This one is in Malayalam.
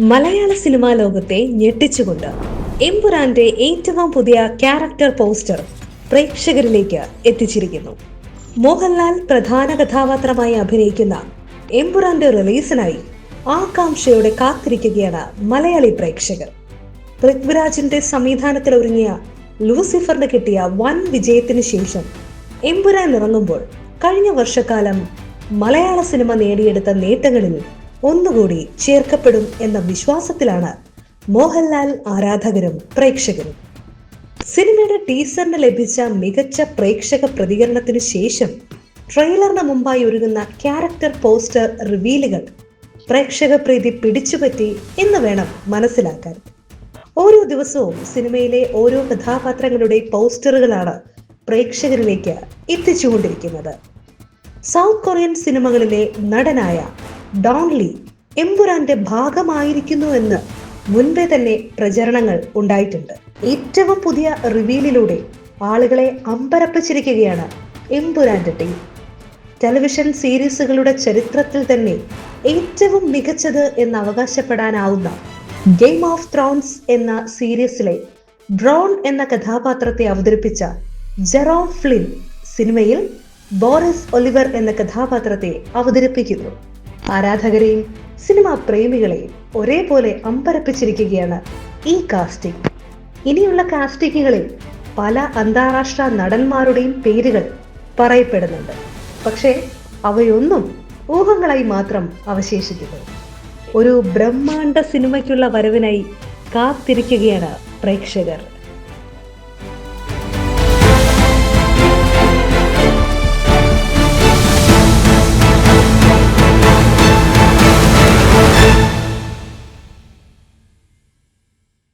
മലയാള സിനിമാ ലോകത്തെ ഞെട്ടിച്ചുകൊണ്ട് എംപുരാന്റെ ഏറ്റവും പുതിയ ക്യാരക്ടർ പോസ്റ്റർ പ്രേക്ഷകരിലേക്ക് എത്തിച്ചിരിക്കുന്നു. മോഹൻലാൽ പ്രധാന കഥാപാത്രമായി അഭിനയിക്കുന്ന എംപുരാന്റെ റിലീസിനായി ആകാംക്ഷയോടെ കാത്തിരിക്കുകയാണ് മലയാളി പ്രേക്ഷകർ. പൃഥ്വിരാജിന്റെ സംവിധാനത്തിൽ ഒരുങ്ങിയ ലൂസിഫറിന് കിട്ടിയ വൻ വിജയത്തിന് ശേഷം എംപുരാൻ ഇറങ്ങുമ്പോൾ കഴിഞ്ഞ വർഷക്കാലം മലയാള സിനിമ നേടിയെടുത്ത നേട്ടങ്ങളിൽ ഒന്നുകൂടി ചേർക്കപ്പെടും എന്ന വിശ്വാസത്തിലാണ് മോഹൻലാൽ ആരാധകരും പ്രേക്ഷകരും. സിനിമയുടെ ടീസറിന് ലഭിച്ച മികച്ച പ്രേക്ഷക പ്രതികരണത്തിനു ശേഷം ട്രെയിലറിന് മുമ്പായി ഒരുങ്ങുന്ന ക്യാരക്ടർ പോസ്റ്റർ റിവീലുകൾ പ്രേക്ഷക പ്രീതി പിടിച്ചുപറ്റി എന്ന് വേണം മനസ്സിലാക്കാൻ. ഓരോ ദിവസവും സിനിമയിലെ ഓരോ കഥാപാത്രങ്ങളുടെ പോസ്റ്ററുകളാണ് പ്രേക്ഷകരിലേക്ക് എത്തിച്ചുകൊണ്ടിരിക്കുന്നത്. സൗത്ത് കൊറിയൻ സിനിമകളിലെ നടനായ ഡോൺലി എമ്പുരാന്റെ ഭാഗമായിരിക്കുന്നു എന്ന് മുൻപേ തന്നെ പ്രചരണങ്ങൾ ഉണ്ടായിട്ടുണ്ട്. ഏറ്റവും പുതിയ റിവീലിലൂടെ ആളുകളെ അമ്പരപ്പിച്ചിരിക്കുകയാണ് എമ്പുരാന്റെ ടീം ടെലിവിഷൻ സീരീസുകളുടെ ചരിത്രത്തിൽ തന്നെ ഏറ്റവും മികച്ചത് എന്ന് അവകാശപ്പെടാനാവുന്ന ഗെയിം ഓഫ് ത്രോൺസ് എന്ന സീരീസിലെ ഡ്രോൺ എന്ന കഥാപാത്രത്തെ അവതരിപ്പിച്ച ജെറോം ഫ്ലിൻ സിനിമയിൽ ബോറിസ് ഒലിവർ എന്ന കഥാപാത്രത്തെ അവതരിപ്പിക്കുന്നു. ആരാധകരെയും സിനിമാ പ്രേമികളെയും ഒരേപോലെ അമ്പരപ്പിച്ചിരിക്കുകയാണ് ഈ കാസ്റ്റിംഗ്. ഇനിയുള്ള കാസ്റ്റിങ്ങുകളിൽ പല അന്താരാഷ്ട്ര നടന്മാരുടെയും പേരുകൾ പറയപ്പെടുന്നുണ്ട്. പക്ഷേ അവയൊന്നും ഊഹങ്ങളായി മാത്രം അവശേഷിക്കുന്നു. ഒരു ബ്രഹ്മാണ്ഡ സിനിമയ്ക്കുള്ള വരവിനായി കാത്തിരിക്കുകയാണ് പ്രേക്ഷകർ.